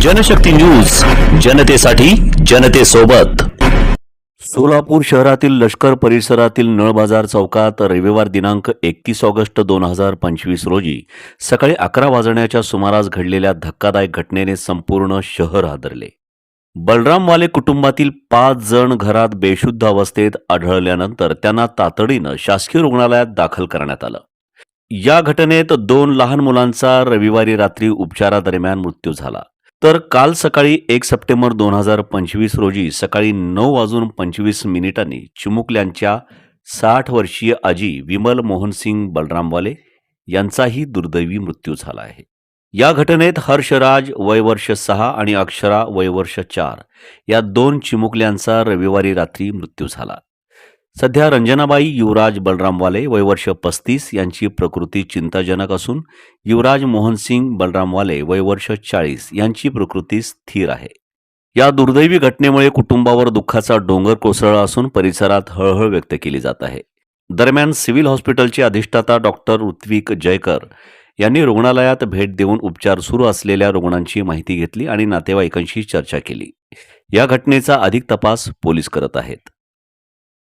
Janshakti news जनतेसाठी जनतेसोबत. सोलापूर शहरातील लष्कर परिसरातील नळ बाजार चौकात रविवार दिनांक एकतीस ऑगस्ट दोन हजार पंचवीस रोजी सकाळी अकरा वाजण्याच्या सुमारास घडलेल्या धक्कादायक घटनेने संपूर्ण शहर हादरले. बलरामवाले कुटुंबातील पाच जण घरात बेशुद्ध अवस्थेत आढळल्यानंतर त्यांना तातडीनं शासकीय रुग्णालयात दाखल करण्यात आलं. या घटनेत दोन लहान मुलांचा रविवारी रात्री उपचारादरम्यान मृत्यू झाला. तर काल सकाळी एक सप्टेंबर दोन हजार पंचवीस रोजी सकाळी नऊ वाजून पंचवीस मिनिटांनी चिमुकल्यांच्या साठ वर्षीय आजी विमल मोहनसिंग बलरामवाले यांचाही दुर्दैवी मृत्यू झाला आहे. या घटनेत हर्षराज वयवर्ष सहा आणि अक्षरा वयवर्ष चार या दोन चिमुकल्यांचा रविवारी रात्री मृत्यू झाला. सध्या रंजनाबाई युवराज बलरामवाले वयवर्ष पस्तीस यांची प्रकृती चिंताजनक असून युवराज मोहनसिंग बलरामवाले वयवर्ष चाळीस यांची प्रकृती स्थिर आहे. या दुर्दैवी घटनेमुळे कुटुंबावर दुःखाचा डोंगर कोसळला असून परिसरात हळहळ व्यक्त केली जात आहे. दरम्यान सिव्हिल हॉस्पिटलचे अधिष्ठाता डॉक्टर ऋत्विक जयकर यांनी रुग्णालयात भेट देऊन उपचार सुरू असलेल्या रुग्णांची माहिती घेतली आणि नातेवाईकांशी चर्चा केली. या घटनेचा अधिक तपास पोलीस करत आहेत.